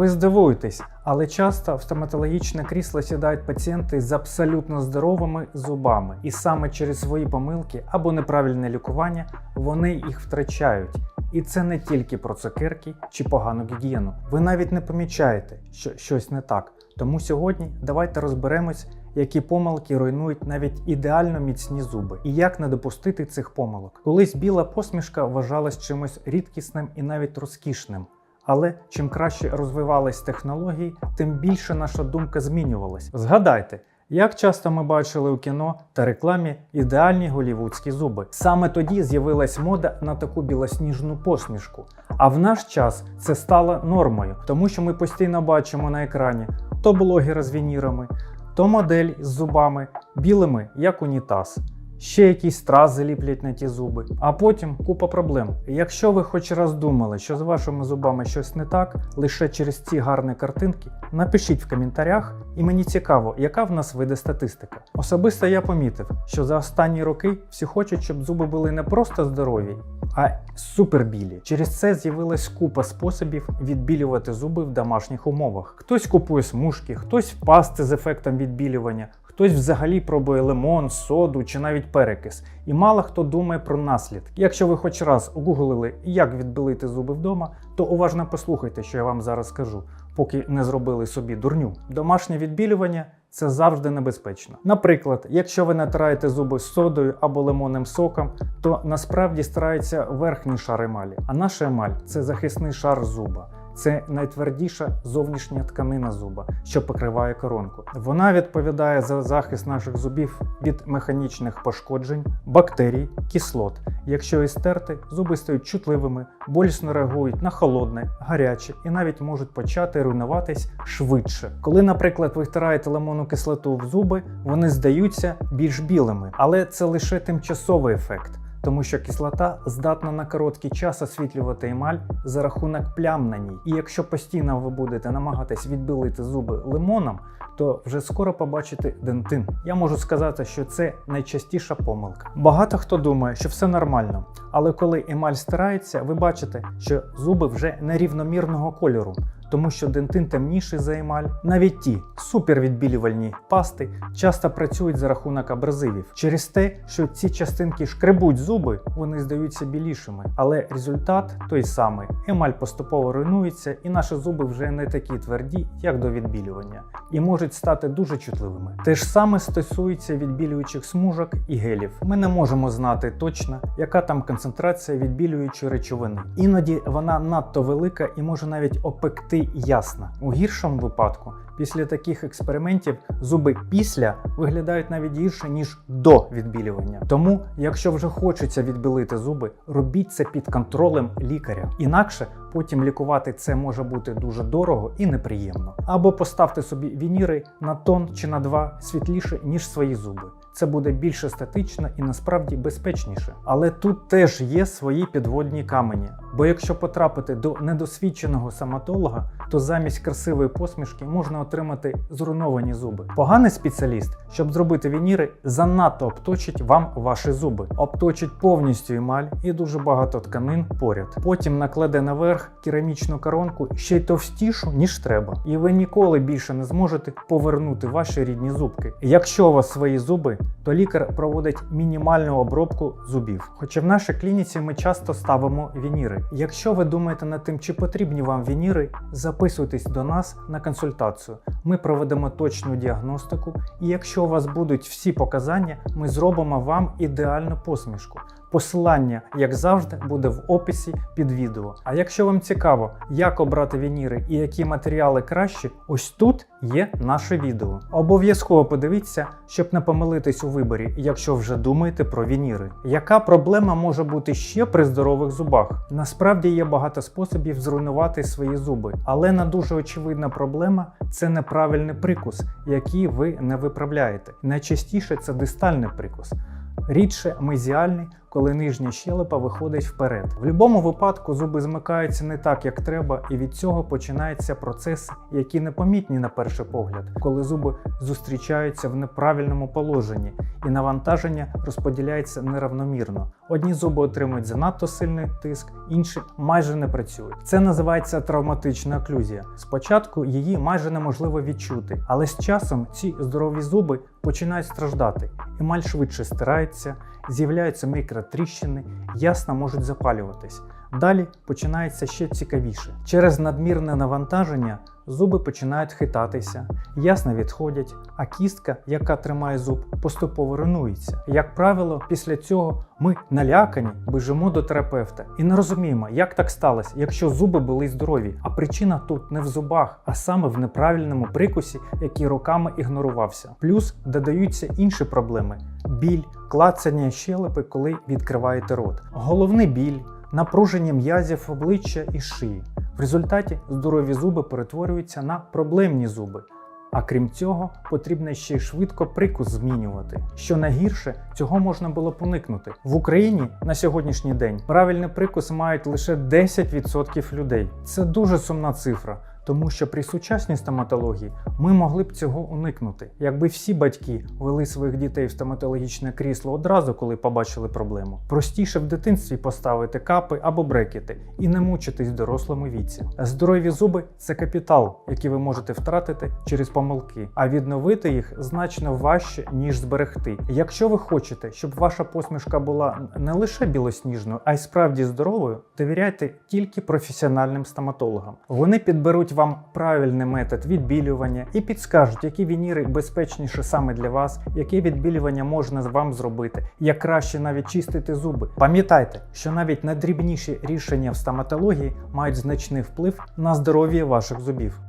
Ви здивуєтесь, але часто в стоматологічне крісло сідають пацієнти з абсолютно здоровими зубами, і саме через свої помилки або неправильне лікування вони їх втрачають. І це не тільки про цукерки чи погану гігієну. Ви навіть не помічаєте, що щось не так. Тому сьогодні давайте розберемось, які помилки руйнують навіть ідеально міцні зуби, і як не допустити цих помилок. Колись біла посмішка вважалась чимось рідкісним і навіть розкішним. Але чим краще розвивались технології, тим більше наша думка змінювалась. Згадайте, як часто ми бачили у кіно та рекламі ідеальні голівудські зуби. Саме тоді з'явилась мода на таку білосніжну посмішку. А в наш час це стало нормою, тому що ми постійно бачимо на екрані то блогера з вінірами, то модель з зубами білими, як унітаз. Ще якісь стрази ліплять на ті зуби, а потім купа проблем. Якщо ви хоч раз думали, що з вашими зубами щось не так, лише через ці гарні картинки, напишіть в коментарях, і мені цікаво, яка в нас вийде статистика. Особисто я помітив, що за останні роки всі хочуть, щоб зуби були не просто здорові, а супербілі. Через це з'явилась купа способів відбілювати зуби в домашніх умовах. Хтось купує смужки, хтось пасти з ефектом відбілювання. Хтось взагалі пробує лимон, соду чи навіть перекис, і мало хто думає про наслідки. Якщо ви хоч раз гуглили, як відбілити зуби вдома, то уважно послухайте, що я вам зараз скажу, поки не зробили собі дурню. Домашнє відбілювання це завжди небезпечно. Наприклад, якщо ви натираєте зуби з содою або лимонним соком, то насправді старається верхній шар емалі, а наша емаль це захисний шар зуба. Це найтвердіша зовнішня тканина зуба, що покриває коронку. Вона відповідає за захист наших зубів від механічних пошкоджень, бактерій, кислот. Якщо її стерти, зуби стають чутливими, болісно реагують на холодне, гаряче і навіть можуть почати руйнуватись швидше. Коли, наприклад, ви втираєте лимонну кислоту в зуби, вони здаються більш білими, але це лише тимчасовий ефект тому що кислота здатна на короткий час освітлювати емаль за рахунок плям на ній. І якщо постійно ви будете намагатись відбілити зуби лимоном, то вже скоро побачите дентин. Я можу сказати, що це найчастіша помилка. Багато хто думає, що все нормально, але коли емаль стирається, ви бачите, що зуби вже нерівномірного кольору. Тому що дентин темніший за емаль. Навіть ті супервідбілювальні пасти часто працюють за рахунок абразивів через те, що ці частинки шкребуть зуби, вони здаються білішими. Але результат той самий: емаль поступово руйнується, і наші зуби вже не такі тверді, як до відбілювання, і можуть стати дуже чутливими. Те ж саме стосується відбілюючих смужок і гелів. Ми не можемо знати точно, яка там концентрація відбілюючої речовини. Іноді вона надто велика і може навіть опекти ясно. У гіршому випадку, після таких експериментів, зуби після виглядають навіть гірше, ніж до відбілювання. Тому, якщо вже хочеться відбілити зуби, робіть це під контролем лікаря. Інакше потім лікувати це може бути дуже дорого і неприємно. Або поставте собі вініри на тон чи на два світліше, ніж свої зуби. Це буде більш естетично і насправді безпечніше. Але тут теж є свої підводні камені. Бо якщо потрапити до недосвідченого стоматолога, то замість красивої посмішки можна отримати зруйновані зуби. Поганий спеціаліст, щоб зробити вініри, занадто обточить вам ваші зуби, обточить повністю емаль і дуже багато тканин поряд. Потім накладе наверх керамічну коронку ще й товстішу, ніж треба. І ви ніколи більше не зможете повернути ваші рідні зубки. Якщо у вас свої зуби, то лікар проводить мінімальну обробку зубів. Хоча в нашій клініці ми часто ставимо вініри. Якщо ви думаєте над тим, чи потрібні вам вініри, записуйтесь до нас на консультацію. Ми проведемо точну діагностику, і якщо у вас будуть всі показання, ми зробимо вам ідеальну посмішку. Посилання, як завжди, буде в описі під відео. А якщо вам цікаво, як обрати вініри і які матеріали кращі, ось тут є наше відео. Обов'язково подивіться, щоб не помилитись у виборі, якщо вже думаєте про вініри. Яка проблема може бути ще при здорових зубах? Насправді є багато способів зруйнувати свої зуби, але на дуже очевидна проблема це неправильний прикус, який ви не виправляєте. Найчастіше це дистальний прикус. Рідше мезіальний, коли нижня щелепа виходить вперед. В будь-якому випадку зуби змикаються не так, як треба, і від цього починаються процеси, які непомітні на перший погляд, коли зуби зустрічаються в неправильному положенні і навантаження розподіляється неравномірно. Одні зуби отримують занадто сильний тиск, інші майже не працюють. Це називається травматична оклюзія. Спочатку її майже неможливо відчути, але з часом ці здорові зуби починають страждати. Емаль швидше стирається, з'являються мікротріщини, ясна можуть запалюватись. Далі починається ще цікавіше. Через надмірне навантаження зуби починають хитатися, ясно відходять, а кістка, яка тримає зуб, поступово руйнується. Як правило, після цього ми налякані, біжимо до терапевта і не розуміємо, як так сталося, якщо зуби були здорові. А причина тут не в зубах, а саме в неправильному прикусі, який роками ігнорувався. Плюс додаються інші проблеми: біль, клацання щелепи, коли відкриваєте рот, головний біль напруження м'язів обличчя і шиї. В результаті здорові зуби перетворюються на проблемні зуби. А крім цього, потрібно ще й швидко прикус змінювати. Що найгірше, цього можна було б уникнути. В Україні на сьогоднішній день правильний прикус мають лише 10% людей. Це дуже сумна цифра. Тому що при сучасній стоматології ми могли б цього уникнути, якби всі батьки вели своїх дітей в стоматологічне крісло одразу, коли побачили проблему. Простіше в дитинстві поставити капи або брекети і не мучитись в дорослому віці. Здорові зуби це капітал, який ви можете втратити через помилки, а відновити їх значно важче ніж зберегти. Якщо ви хочете, щоб ваша посмішка була не лише білосніжною, а й справді здоровою, довіряйте тільки професіональним стоматологам. Вони підберуть вам правильний метод відбілювання і підскажуть, які вініри безпечніше саме для вас, яке відбілювання можна вам зробити, як краще навіть чистити зуби. Пам'ятайте, що навіть найдрібніші рішення в стоматології мають значний вплив на здоров'я ваших зубів.